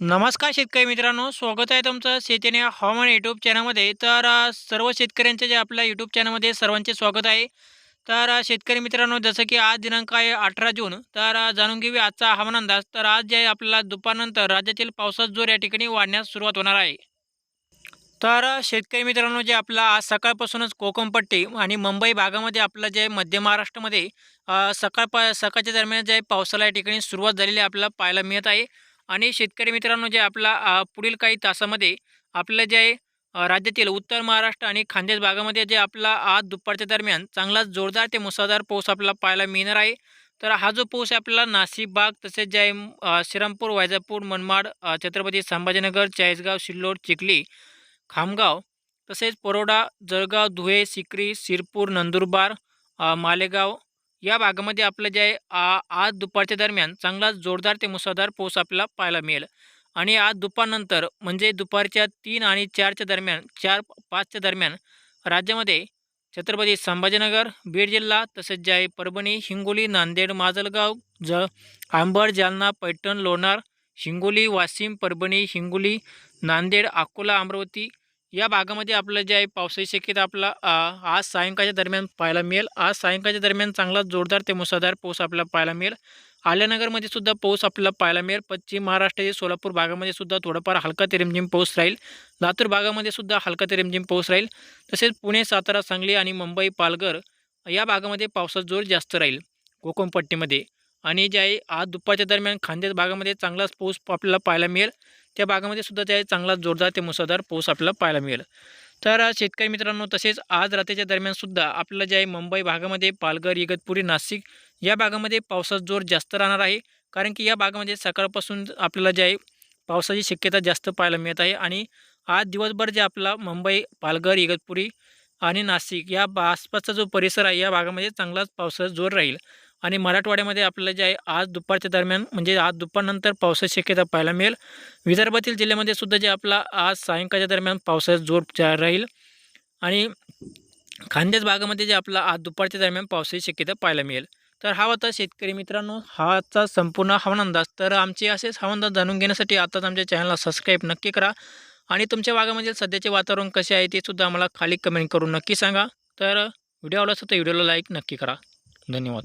नमस्कार शेतकरी मित्रांनो स्वागत आहे तुमचं शेतीने हवामान यूट्यूब चॅनलमध्ये तर सर्व शेतकऱ्यांचे जे आपल्या यूट्यूब चॅनलमध्ये सर्वांचे स्वागत आहे. तर शेतकरी मित्रांनो जसं की आज दिनांक आहे अठरा जून तर जाणून घेऊ आजचा हवामान अंदाज. तर आज जे आपल्याला दुपारनंतर राज्यातील पावसाचा जोर या ठिकाणी वाढण्यास सुरुवात होणार आहे. तर शेतकरी मित्रांनो जे आपला आज सकाळपासूनच कोकणपट्टी आणि मुंबई भागामध्ये आपलं जे मध्य महाराष्ट्रामध्ये सकाळ पा सकाळच्या दरम्यान जे पावसाला या ठिकाणी सुरुवात झालेली आपल्याला पाहायला मिळत आहे. आणि शेतकरी मित्रांनो जे आपला पुढील काही तासामध्ये आपलं जे आहे राज्यातील उत्तर महाराष्ट्र आणि खानदेश भागामध्ये जे आपला आज दुपारच्या दरम्यान चांगला जोरदार ते मुसळधार पाऊस आपल्याला पाहायला मिळणार आहे. तर हा जो पाऊस आहे आपला नाशिक भाग तसेच जे आहे श्रीरामपूर वैजापूर मनमाड छत्रपती संभाजीनगर चाळीसगाव सिल्लोड चिखली खामगाव तसेच परोडा जळगाव धुळे सिक्री शिरपूर नंदुरबार मालेगाव या भागामध्ये आपलं जे आहे आ- आज दुपारच्या दरम्यान चांगला जोरदार ते मुसळधार पाऊस आपल्याला पाहायला मिळेल. आणि आज दुपारनंतर म्हणजे दुपारच्या तीन आणि चारच्या दरम्यान चार पाचच्या दरम्यान राज्यामध्ये छत्रपती संभाजीनगर बीड जिल्हा तसेच जे आहे परभणी हिंगोली नांदेड माजलगाव ज आंबड जालना पैठण लोणार हिंगोली वाशिम परभणी हिंगोली नांदेड अकोला अमरावती या भागामध्ये आपलं जे आहे पावसाची शक्यता आपला आज सायंकाळच्या दरम्यान पाहायला मिळेल. आज सायंकाळच्या दरम्यान चांगला जोरदार ते मुसळधार पाऊस आपल्याला पाहायला मिळेल. आल्यानगरमध्ये सुद्धा पाऊस आपल्याला पाहायला मिळेल. पश्चिम महाराष्ट्राच्या सोलापूर भागामध्ये सुद्धा थोडाफार हलका ते रिमझिम पाऊस राहील. लातूर भागामध्ये सुद्धा हलका ते रिमझिम पाऊस राहील. तसेच पुणे सातारा सांगली आणि मुंबई पालघर या भागामध्ये पावसाचा जोर जास्त राहील. कोकणपट्टीमध्ये. आणि जे आहे आज दुपारच्या दरम्यान खानदेश भागामध्ये चांगलाच पाऊस आपल्याला पाहायला मिळेल. त्या भागामध्ये सुद्धा जे आहे चांगला जोरदार ते मुसळधार पाऊस आपल्याला पाहायला मिळेल. तर शेतकरी मित्रांनो तसेच आज रात्रीच्या दरम्यानसुद्धा आपल्याला आपलं जे आहे मुंबई भागामध्ये पालघर इगतपुरी नाशिक या भागामध्ये पावसाचा जोर जास्त राहणार आहे. कारण की या भागामध्ये सकाळपासून आपल्याला जे आहे पावसाची शक्यता जास्त पाहायला मिळत आहे. आणि आज दिवसभर जे आपला मुंबई पालघर इगतपुरी आणि नाशिक या बा आसपासचा जो परिसर आहे या भागामध्ये चांगलाच पावसाचा जोर राहील. आणि मराठवाड्यामध्ये आपल्याला जे आहे आज दुपारच्या दरम्यान म्हणजे आज दुपारनंतर पावसाची शक्यता पाहायला मिळेल. विदर्भातील जिल्ह्यामध्ये सुद्धा जे आपला आज सायंकाळच्या दरम्यान पावसाचा जोर जा- राहील. आणि खानदेश भागामध्ये जे आपला आज दुपारच्या दरम्यान पावसाची शक्यता पाहायला मिळेल. तर हा होता शेतकरी मित्रांनो हाचा संपूर्ण हवामान अंदाज तर आमचे असेच हवामान अंदाज जाणून घेण्यासाठी आताच आमच्या चॅनलला सबस्क्राईब नक्की करा. आणि तुमच्या भागामधील सध्याचे वातावरण कसे आहे ते सुद्धा आम्हाला खाली कमेंट करून नक्की सांगा. तर व्हिडिओ आवडला असेल तर व्हिडिओला लाईक नक्की करा. धन्यवाद.